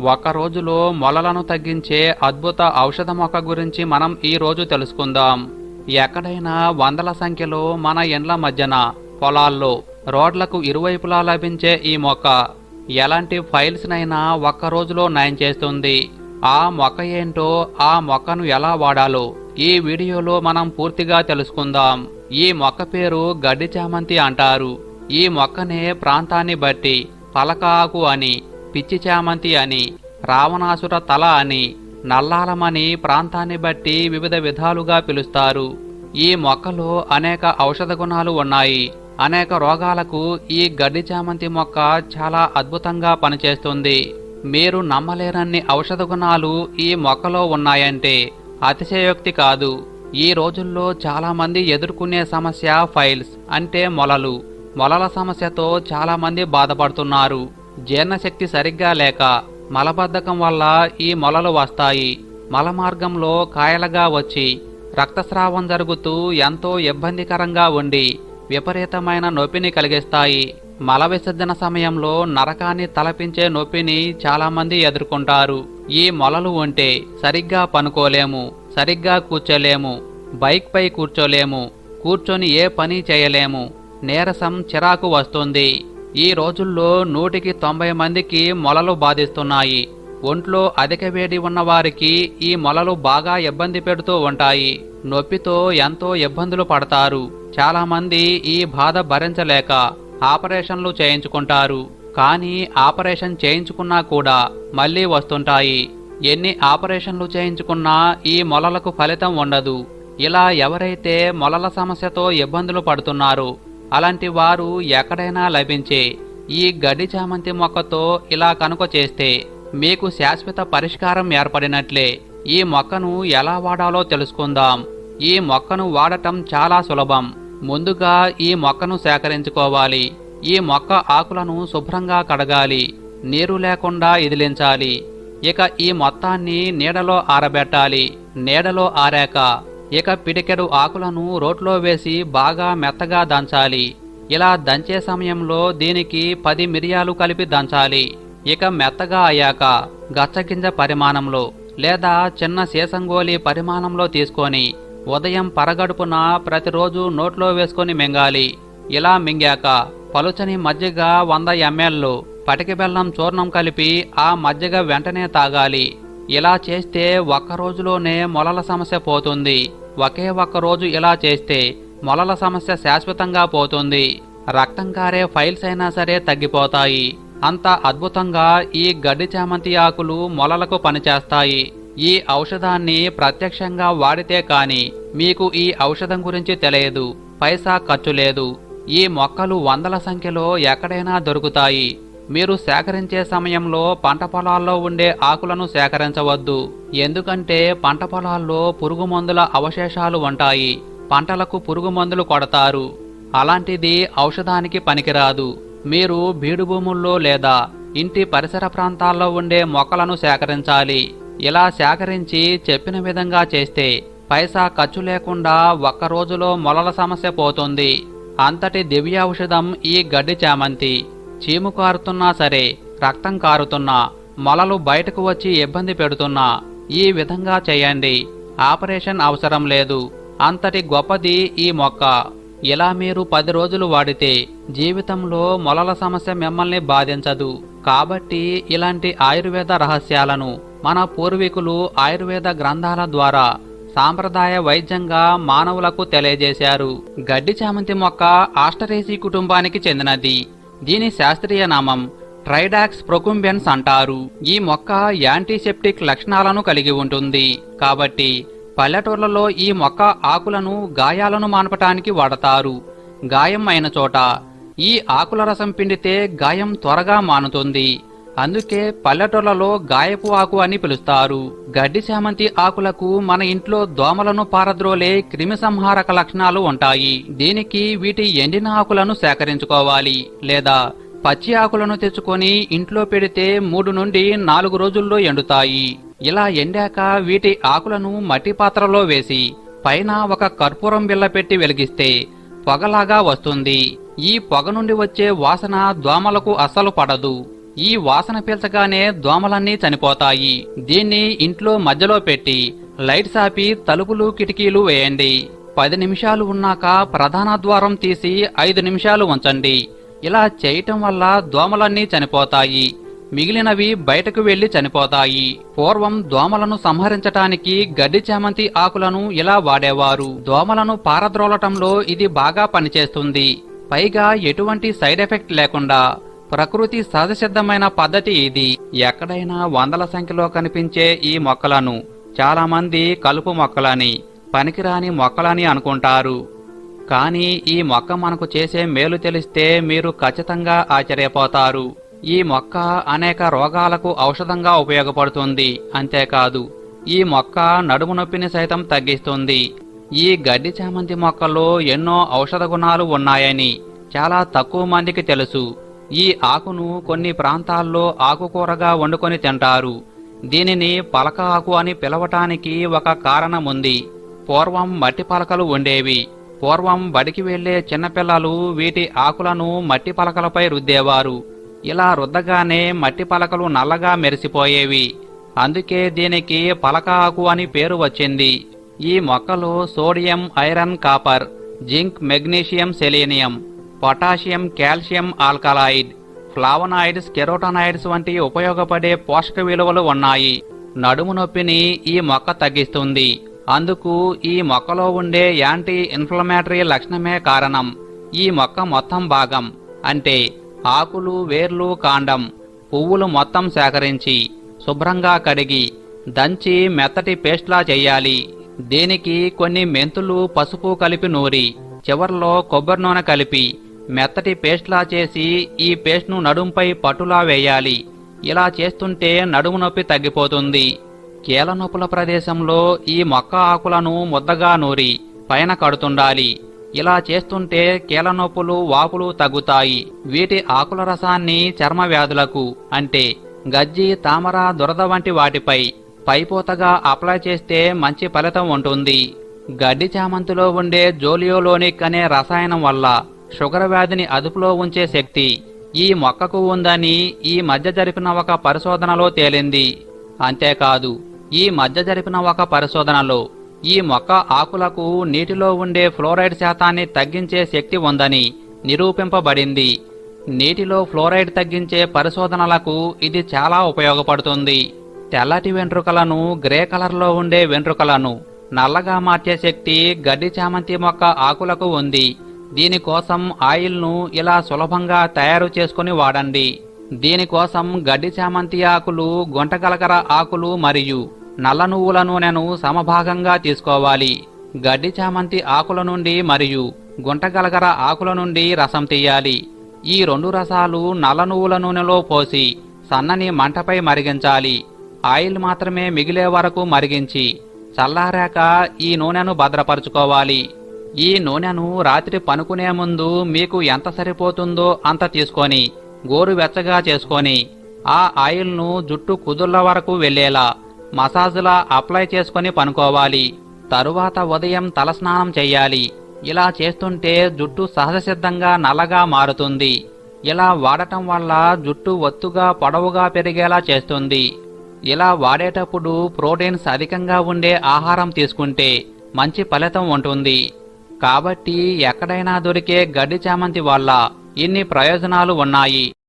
ఒక రోజులో మొలలను తగ్గించే అద్భుత ఔషధ మొక్క గురించి మనం ఈ రోజు తెలుసుకుందాం. ఎక్కడైనా వందల సంఖ్యలో మన ఇండ్ల మధ్యన పొలాల్లో రోడ్లకు ఇరువైపులా లభించే ఈ మొక్క ఎలాంటి ఫైల్స్నైనా ఒక్క రోజులో నయం చేస్తుంది. ఆ మొక్క ఏంటో ఆ మొక్కను ఎలా వాడాలో ఈ వీడియోలో మనం పూర్తిగా తెలుసుకుందాం. ఈ మొక్క పేరు గడ్డి చామంతి అంటారు. ఈ మొక్కనే ప్రాంతాన్ని బట్టి పలక ఆకు అని పిచ్చి చామంతి అని రావణాసుర తల అని నల్లాలమని ప్రాంతాన్ని బట్టి వివిధ విధాలుగా పిలుస్తారు. ఈ మొక్కలో అనేక ఔషధ గుణాలు ఉన్నాయి. అనేక రోగాలకు ఈ గడ్డి చామంతి మొక్క చాలా అద్భుతంగా పనిచేస్తుంది. మీరు నమ్మలేనన్ని ఔషధ గుణాలు ఈ మొక్కలో ఉన్నాయంటే అతిశయోక్తి కాదు. ఈ రోజుల్లో చాలామంది ఎదుర్కొనే సమస్య ఫైల్స్ అంటే మొలలు. మొలల సమస్యతో చాలామంది బాధపడుతున్నారు. జీర్ణశక్తి సరిగ్గా లేక మలబద్ధకం వల్ల ఈ మొలలు వస్తాయి. మల మార్గంలో కాయలుగా వచ్చి రక్తస్రావం జరుగుతూ ఎంతో ఇబ్బందికరంగా ఉండి విపరీతమైన నొప్పిని కలిగిస్తాయి. మల విసర్జన సమయంలో నరకాన్ని తలపించే నొప్పిని చాలామంది ఎదుర్కొంటారు. ఈ మొలలు ఉంటే సరిగ్గా పనుకోలేము సరిగ్గా కూర్చోలేము బైక్పై కూర్చోలేము కూర్చొని ఏ పని చేయలేము. నీరసం చిరాకు వస్తుంది. ఈ రోజుల్లో నూటికి తొంభై మందికి మొలలు బాధిస్తున్నాయి. ఒంట్లో అధిక వేడి ఉన్నవారికి ఈ మొలలు బాగా ఇబ్బంది పెడుతూ ఉంటాయి. నొప్పితో ఎంతో ఇబ్బందులు పడతారు. చాలామంది ఈ బాధ భరించలేక ఆపరేషన్లు చేయించుకుంటారు. కానీ ఆపరేషన్ చేయించుకున్నా కూడా మళ్ళీ వస్తుంటాయి. ఎన్ని ఆపరేషన్లు చేయించుకున్నా ఈ మొలలకు ఫలితం ఉండదు. ఇలా ఎవరైతే మొలల సమస్యతో ఇబ్బందులు పడుతున్నారో అలాంటి వారు ఎక్కడైనా లభించే ఈ గడ్డి చామంతి మొక్కతో ఇలా కనుక చేస్తే మీకు శాశ్వత పరిష్కారం ఏర్పడినట్లే. ఈ మొక్కను ఎలా వాడాలో తెలుసుకుందాం. ఈ మొక్కను వాడటం చాలా సులభం. ముందుగా ఈ మొక్కను సేకరించుకోవాలి. ఈ మొక్క ఆకులను శుభ్రంగా కడగాలి. నీరు లేకుండా ఇదిలించాలి. ఇక ఈ మొత్తాన్ని నీడలో ఆరబెట్టాలి. నీడలో ఆరాక ఇక పిడికెడు ఆకులను రోట్లో వేసి బాగా మెత్తగా దంచాలి. ఇలా దంచే సమయంలో దీనికి పది మిరియాలు కలిపి దంచాలి. ఇక మెత్తగా అయ్యాక గచ్చగింజ పరిమాణంలో లేదా చిన్న సీసంగోలి పరిమాణంలో తీసుకొని ఉదయం పరగడుపున ప్రతిరోజు నోట్లో వేసుకొని మింగాలి. ఇలా మింగాక పలుచని మజ్జిగ వంద ఎంఎల్లు పటికి బెల్లం చూర్ణం కలిపి ఆ మజ్జిగ వెంటనే తాగాలి. ఇలా చేస్తే ఒక్క రోజులోనే మొలల సమస్య పోతుంది. ఒకే ఒక్క రోజు ఇలా చేస్తే మొలల సమస్య శాశ్వతంగా పోతుంది. రక్తం కారే ఫైల్స్ అయినా సరే తగ్గిపోతాయి. అంత అద్భుతంగా ఈ గడ్డి చామంతి ఆకులు మొలలకు పనిచేస్తాయి. ఈ ఔషధాన్ని ప్రత్యక్షంగా వాడితే కాని మీకు ఈ ఔషధం గురించి తెలియదు. పైసా ఖర్చు లేదు. ఈ మొక్కలు వందల సంఖ్యలో ఎక్కడైనా దొరుకుతాయి. మీరు సేకరించే సమయంలో పంట పొలాల్లో ఉండే ఆకులను సేకరించవద్దు. ఎందుకంటే పంట పొలాల్లో పురుగు మందుల అవశేషాలు ఉంటాయి. పంటలకు పురుగు మందులు కొడతారు. అలాంటిది ఔషధానికి పనికిరాదు. మీరు బీడు భూముల్లో లేదా ఇంటి పరిసర ప్రాంతాల్లో ఉండే మొక్కలను సేకరించాలి. ఇలా సేకరించి చెప్పిన విధంగా చేస్తే పైసా ఖర్చు లేకుండా ఒక్క రోజులో మొలల సమస్య పోతుంది. అంతటి దివ్య ఔషధం ఈ గడ్డి చామంతి. చీము కారుతున్నా సరే రక్తం కారుతున్నా మొలలు బయటకు వచ్చి ఇబ్బంది పెడుతున్నా ఈ విధంగా చేయండి. ఆపరేషన్ అవసరం లేదు. అంతటి గొప్పది ఈ మొక్క. ఇలా మీరు పది రోజులు వాడితే జీవితంలో మొలల సమస్య మిమ్మల్ని బాధించదు. కాబట్టి ఇలాంటి ఆయుర్వేద రహస్యాలను మన పూర్వీకులు ఆయుర్వేద గ్రంథాల ద్వారా సాంప్రదాయ వైద్యంగా మానవులకు తెలియజేశారు. గడ్డి చామంతి మొక్క ఆస్టరేసి కుటుంబానికి చెందినది. దీని శాస్త్రీయ నామం ట్రైడాక్స్ ప్రొకుంబెన్స్ అంటారు. ఈ మొక్క యాంటీసెప్టిక్ లక్షణాలను కలిగి ఉంటుంది. కాబట్టి పల్లెటూర్లలో ఈ మొక్క ఆకులను గాయాలను మాన్పటానికి వాడతారు. గాయం అయిన చోట ఈ ఆకుల రసం పిండితే గాయం త్వరగా మానుతుంది. అందుకే పల్లెటూళ్ళలో గాయపు ఆకు అని పిలుస్తారు. గడ్డి చామంతి ఆకులకు మన ఇంట్లో దోమలను పారద్రోలే క్రిమి సంహారక లక్షణాలు ఉంటాయి. దీనికి వీటి ఎండిన ఆకులను సేకరించుకోవాలి. లేదా పచ్చి ఆకులను తెచ్చుకొని ఇంట్లో పెడితే మూడు నుండి నాలుగు రోజుల్లో ఎండుతాయి. ఇలా ఎండాక వీటి ఆకులను మట్టి పాత్రలో వేసి పైన ఒక కర్పూరం బిల్ల పెట్టి వెలిగిస్తే పొగలాగా వస్తుంది. ఈ పొగ నుండి వచ్చే వాసన దోమలకు అస్సలు పడదు. ఈ వాసన పీల్చగానే దోమలన్నీ చనిపోతాయి. దీన్ని ఇంట్లో మధ్యలో పెట్టి లైట్స్ ఆపి తలుపులు కిటికీలు వేయండి. పది నిమిషాలు ఉన్నాక ప్రధాన ద్వారం తీసి ఐదు నిమిషాలు ఉంచండి. ఇలా చేయటం వల్ల దోమలన్నీ చనిపోతాయి. మిగిలినవి బయటకు వెళ్ళి చనిపోతాయి. పూర్వం దోమలను సంహరించటానికి గడ్డి చామంతి ఆకులను ఇలా వాడేవారు. దోమలను పారద్రోలటంలో ఇది బాగా పనిచేస్తుంది. పైగా ఎటువంటి సైడ్ ఎఫెక్ట్ లేకుండా ప్రకృతి సహజసిద్ధమైన పద్ధతి ఇది. ఎక్కడైనా వందల సంఖ్యలో కనిపించే ఈ మొక్కలను చాలామంది కలుపు మొక్కలని పనికిరాని మొక్కలని అనుకుంటారు. కానీ ఈ మొక్క మనకు చేసే మేలు తెలిస్తే మీరు ఖచ్చితంగా ఆశ్చర్యపోతారు. ఈ మొక్క అనేక రోగాలకు ఔషధంగా ఉపయోగపడుతుంది. అంతేకాదు ఈ మొక్క నడుము నొప్పిని సైతం తగ్గిస్తుంది. ఈ గడ్డి చామంతి మొక్కలో ఎన్నో ఔషధ గుణాలు ఉన్నాయని చాలా తక్కువ మందికి తెలుసు. ఈ ఆకును కొన్ని ప్రాంతాల్లో ఆకుకూరగా వండుకొని తింటారు. దీనిని పలక ఆకు అని పిలవటానికి ఒక కారణం ఉంది పూర్వం మట్టి పలకలు ఉండేవి. పూర్వం బడికి వెళ్ళే చిన్నపిల్లలు వీటి ఆకులను మట్టి పలకలపై రుద్దేవారు. ఇలా రుద్దగానే మట్టి పలకలు నల్లగా మెరిసిపోయేవి. అందుకే దీనికి పలక ఆకు అని పేరు వచ్చింది. ఈ మొక్కలో sodium iron copper zinc magnesium selenium. Potassium calcium alkaloid flavonoids carotenoids వంటి ఉపయోగపడే పోషక విలువలు ఉన్నాయి. నడుము నొప్పిని ఈ మొక్క తగ్గిస్తుంది. అందుకు ఈ మొక్కలో ఉండే యాంటీ ఇన్ఫ్లమేటరీ లక్షణమే కారణం. ఈ మొక్క మొత్తం భాగం. అంటే ఆకులు వేర్లు కాండం పువ్వులు మొత్తం సేకరించి శుభ్రంగా కడిగి దంచి మెత్తటి పేస్ట్లా చేయాలి. దీనికి కొన్ని మెంతులు పసుపు కలిపి నూరి చివర్లో కొబ్బరి నూనె కలిపి మెత్తటి పేస్ట్లా చేసి ఈ పేస్ట్ను నడుంపై పట్టులా వేయాలి. ఇలా చేస్తుంటే నడుము నొప్పి తగ్గిపోతుంది. కీల నొప్పుల ప్రదేశంలో ఈ మొక్క ఆకులను ముద్దగా నూరి పైన కడుతుండాలి. ఇలా చేస్తుంటే కీల నొప్పులు వాపులు తగ్గుతాయి. వీటి ఆకుల రసాన్ని చర్మ వ్యాధులకు అంటే గజ్జి తామర దురద వంటి వాటిపై పైపోతగా అప్లై చేస్తే మంచి ఫలితం ఉంటుంది. గడ్డి చామంతిలో ఉండే జోలియోలోనిక్ అనే రసాయనం వల్ల షుగర్ వ్యాధిని అదుపులో ఉంచే శక్తి ఈ మొక్కకు ఉందని ఈ మధ్య జరిపిన ఒక పరిశోధనలో తేలింది. అంతేకాదు ఈ మధ్య జరిపిన ఒక పరిశోధనలో ఈ మొక్క ఆకులకు నీటిలో ఉండే ఫ్లోరైడ్ శాతాన్ని తగ్గించే శక్తి ఉందని నిరూపింపబడింది. నీటిలో ఫ్లోరైడ్ తగ్గించే పరిశోధనలకు ఇది చాలా ఉపయోగపడుతుంది. తెల్లటి వెంట్రుకలను గ్రే కలర్లో ఉండే వెంట్రుకలను నల్లగా మార్చే శక్తి గడ్డి చామంతి మొక్క ఆకులకు ఉంది. దీనికోసం ఆయిల్ను ఇలా సులభంగా తయారు చేసుకుని వాడండి. దీనికోసం గడ్డి చామంతి ఆకులు గుంటకలకర ఆకులు మరియు నల్ల నువ్వుల నూనెను సమభాగంగా తీసుకోవాలి. గడ్డి చామంతి ఆకుల నుండి మరియు గుంటగలగర ఆకుల నుండి రసం తీయాలి. ఈ రెండు రసాలు నల్ల నువ్వుల నూనెలో పోసి సన్నని మంటపై మరిగించాలి. ఆయిల్ మాత్రమే మిగిలే వరకు మరిగించి చల్లారాక ఈ నూనెను భద్రపరుచుకోవాలి. ఈ నూనెను రాత్రి పనుకునే ముందు మీకు ఎంత సరిపోతుందో అంత తీసుకొని గోరువెచ్చగా చేసుకొని ఆ ఆయిల్ను జుట్టు కుదుళ్ళ వరకు వెళ్ళేలా మసాజ్లా అప్లై చేసుకొని పనుకోవాలి. తరువాత ఉదయం తలస్నానం చెయ్యాలి. ఇలా చేస్తుంటే జుట్టు సహజసిద్ధంగా నల్లగా మారుతుంది. ఇలా వాడటం వల్ల జుట్టు ఒత్తుగా పొడవుగా పెరిగేలా చేస్తుంది. ఇలా వాడేటప్పుడు ప్రోటీన్స్ అధికంగా ఉండే ఆహారం తీసుకుంటే మంచి ఫలితం ఉంటుంది. కాబట్టి ఎక్కడైనా దొరికే గడ్డి చామంతి వల్ల ఇన్ని ప్రయోజనాలు ఉన్నాయి.